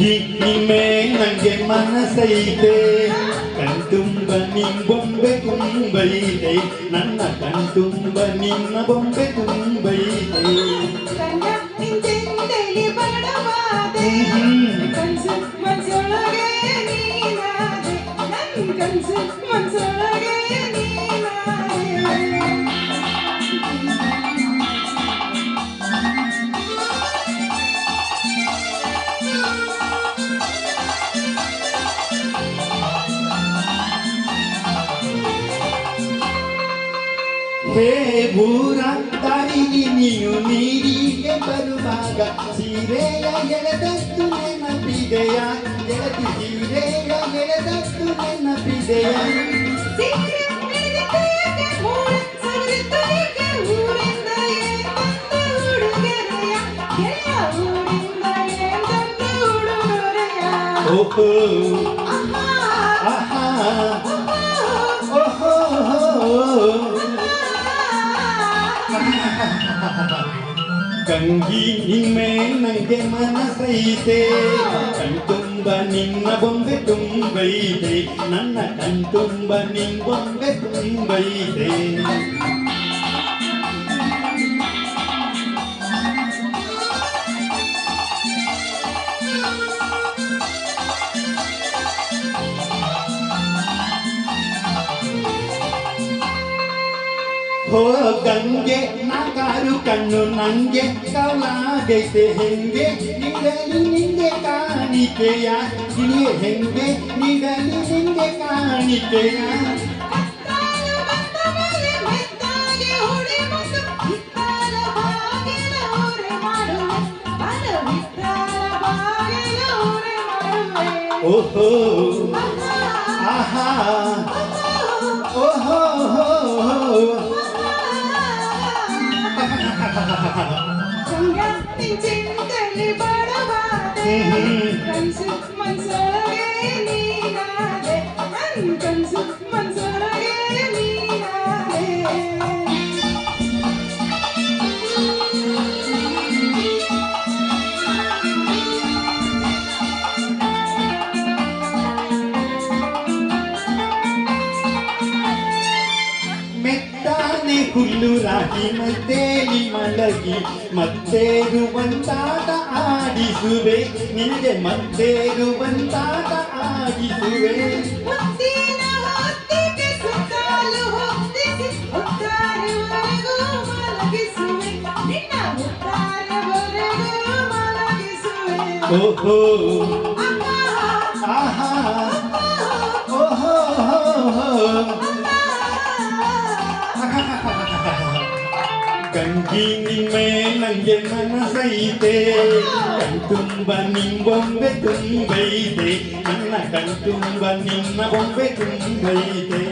ತಂಗಿ ನಿಮ್ಮೆ ನಂಗೆ ಮನಸೈತೆ ಕಣ್ತುಂಬ ನಿನ್ ಬೊಂಬೆ ತುಂಬೈತೆ ನನ್ನ ಕಣ್ತುಂಬ ನಿನ್ನ ಬೊಂಬೆ ತುಂಬೈತೆ ಕಣ್ಣ ನಿಂತೆಂದೆಲಿ ಬಡವಾದೆ ಕನ್ಸು ಮನ್ಸೊಳಗೆ ನೀನಾದೆ ನನ್ ಕನ್ಸು ಮನ್ಸೊಳಗೆ ಹೇ ಭೂರ ದಾರಿಗೆ ನೀನು ನೀರಿಗೆ ಬರುವಾಗ ಸೀರೆಯ ಎಳೆದಷ್ಟು ನೆನಪಿದೆಯ ಗೆಳತಿ ಸೀರೆಯ ಎಳೆದಷ್ಟು ನೆನಪಿದೆಯ ಸೀರೆ ಹಿಡಿದಿದ್ದೇಕೆ ಗಂಗಿ ನಿಮ್ಮೆ ನಂಗೆ ಮನಸೈತೆ ಕಣ್ತುಂಬ ನಿನ್ನ ಬೊಂಬೆ ತುಂಬೈತೆ ನನ್ನ ಕಣ್ತುಂಬ ನಿನ್ ಬೊಂಬೆ ತುಂಬೈತೆ ಹೋ ಗಂಗೆ ನಾಕಾರು ಕಣ್ಣು ನಂಗೆ ಕವಲಾಗೈತೆ ಹೆಂಗೆ? ನೀಡಲು ನಿಂಗೆ ಕಾಣಿಕೆಯ. ಗಿಳಿಯೇ ಹೆಂಗೆ? ನೀಡಲು ನಿಂಗೆ ಕಾಣಿಕೆಯ. ಓಹೋ ಮೇಲೆ Thank you. ಹುಲ್ಲು ರಾಗಿ ಮತ್ತೇಲಿ ಮಲಗಿ ಮತ್ತೇರುವಂತಾಟ ಆಡಿಸುವೆ ನಿನಗೆ ಮತ್ತೇರುವಂತಾಟ ಆಡಿಸುವೆ ಮುತ್ತಿನ ಗಂಗಿ ನಿಮ್ಮೆ ನಂಗೆ ಮನಸೈತೆ ಕಣ್ತುಂಬ ನಿಂಬೊಂಬೆ ತುಂಬೈತೆ ನನ್ನ ಕಣ್ತುಂಬ ನಿನ್ನ ಬೊಂಬೆ ತುಂಬೈತೆ